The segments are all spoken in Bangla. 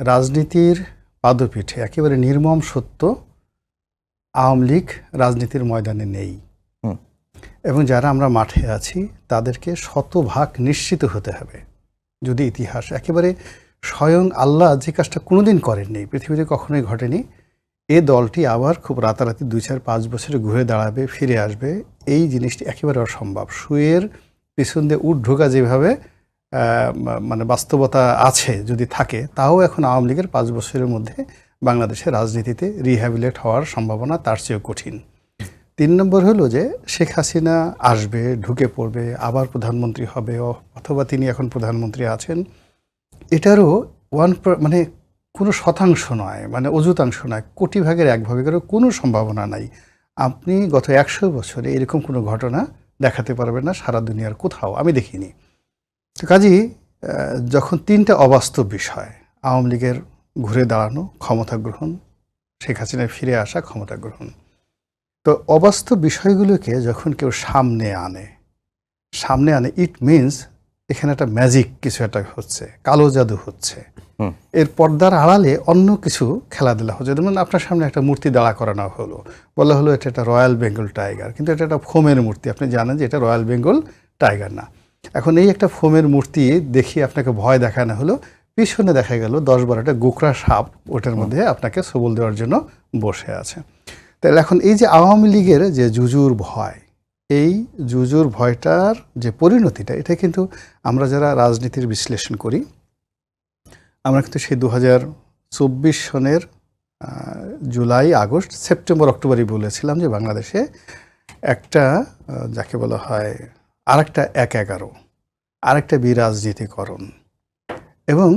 রাজনীতির পাদপীঠে একেবারে নির্মম সত্য আওয়ামী লীগ রাজনীতির ময়দানে নেই। এবং যারা আমরা মাঠে আছি তাদেরকে শতভাগ নিশ্চিত হতে হবে। যদি ইতিহাস একেবারে স্বয়ং আল্লাহ যে কাজটা কোনোদিন করেননি পৃথিবীতে কখনোই ঘটেনি এ দলটি আবার খুব রাতারাতি দুই চার পাঁচ বছরে ঘুরে দাঁড়াবে ফিরে আসবে এই জিনিসটি একেবারে অসম্ভব। সুয়ের পিছন দিয়ে উঠ ঢোকা যেভাবে মানে বাস্তবতা আছে যদি থাকে, তাও এখন আওয়ামী লীগের পাঁচ বছরের মধ্যে বাংলাদেশের রাজনীতিতে রিহ্যাবিলেট হওয়ার সম্ভাবনা তার চেয়েও কঠিন। তিন নম্বর হলো যে, শেখ হাসিনা আসবে, ঢুকে পড়বে, আবার প্রধানমন্ত্রী হবে অথবা তিনি এখন প্রধানমন্ত্রী আছেন। এটারও ওয়ান মানে কোনো শতাংশ নয় মানে অযুতাংশ নয়, কোটি ভাগের এক ভাগেরও কোনো সম্ভাবনা নাই। আপনি গত একশো বছরে এরকম কোনো ঘটনা দেখাতে পারবেন না, সারা দুনিয়ার কোথাও, আমি দেখিনি। তো কাজী যখন তিনটা অবাস্তব বিষয় আওয়ামী লীগের ঘুরে দাঁড়ানো ক্ষমতা গ্রহণ শেখ হাসিনায় ফিরে আসা ক্ষমতা গ্রহণ তো অবাস্তব বিষয়গুলোকে যখন কেউ সামনে আনে সামনে আনে ইট মিনস এখানে একটা ম্যাজিক কিছু একটা হচ্ছে কালো জাদু হচ্ছে। এর পর্দার আড়ালে অন্য কিছু খেলাধুলা হচ্ছে। যেমন আপনার সামনে একটা মূর্তি দাঁড়া করানো হলো বলা হলো এটা একটা রয়্যাল বেঙ্গল টাইগার কিন্তু এটা একটা ফোমের মূর্তি। আপনি জানেন যে এটা রয়্যাল বেঙ্গল টাইগার না। এখন এই একটা ফোমের মূর্তি দেখিয়ে আপনাকে ভয় দেখানো হলো। পিছনে দেখা গেল দশ বারোটা গোকরা সাপ ওটার মধ্যে আপনাকে সবল দেওয়ার জন্য বসে আছে। তাহলে এখন এই যে আওয়ামী লীগের যে জুজুর ভয় এই জুজুর ভয়টার যে পরিণতিটা এটা কিন্তু আমরা যারা রাজনীতির বিশ্লেষণ করি আমরা কিন্তু সেই দু হাজার চব্বিশ সনের জুলাই আগস্ট সেপ্টেম্বর অক্টোবরই বলেছিলাম যে বাংলাদেশে একটা যাকে বলা হয় আরেকটা এক এগারো, আরেকটা বিরাজনীতিকরণ এবং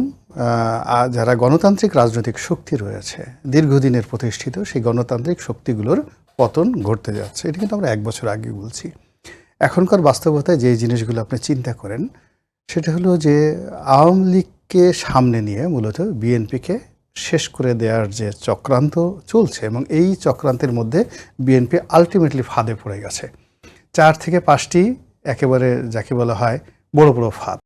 যারা গণতান্ত্রিক রাজনৈতিক শক্তি রয়েছে, দীর্ঘদিনের প্রতিষ্ঠিত সেই গণতান্ত্রিক শক্তিগুলোর পতন ঘটতে যাচ্ছে। এটা কিন্তু আমরা এক বছর আগে বলছি। এখনকার বাস্তবতায় যে জিনিসগুলো আপনি চিন্তা করেন, সেটা হলো যে আওয়ামী লীগকে সামনে নিয়ে মূলত বিএনপিকে শেষ করে দেওয়ার যে চক্রান্ত চলছে এবং এই চক্রান্তের মধ্যে বিএনপি আলটিমেটলি ফাঁদে পড়ে গেছে। চার থেকে পাঁচটি একেবারে যাকে বলা হয় বড় বড় ফাঁদ।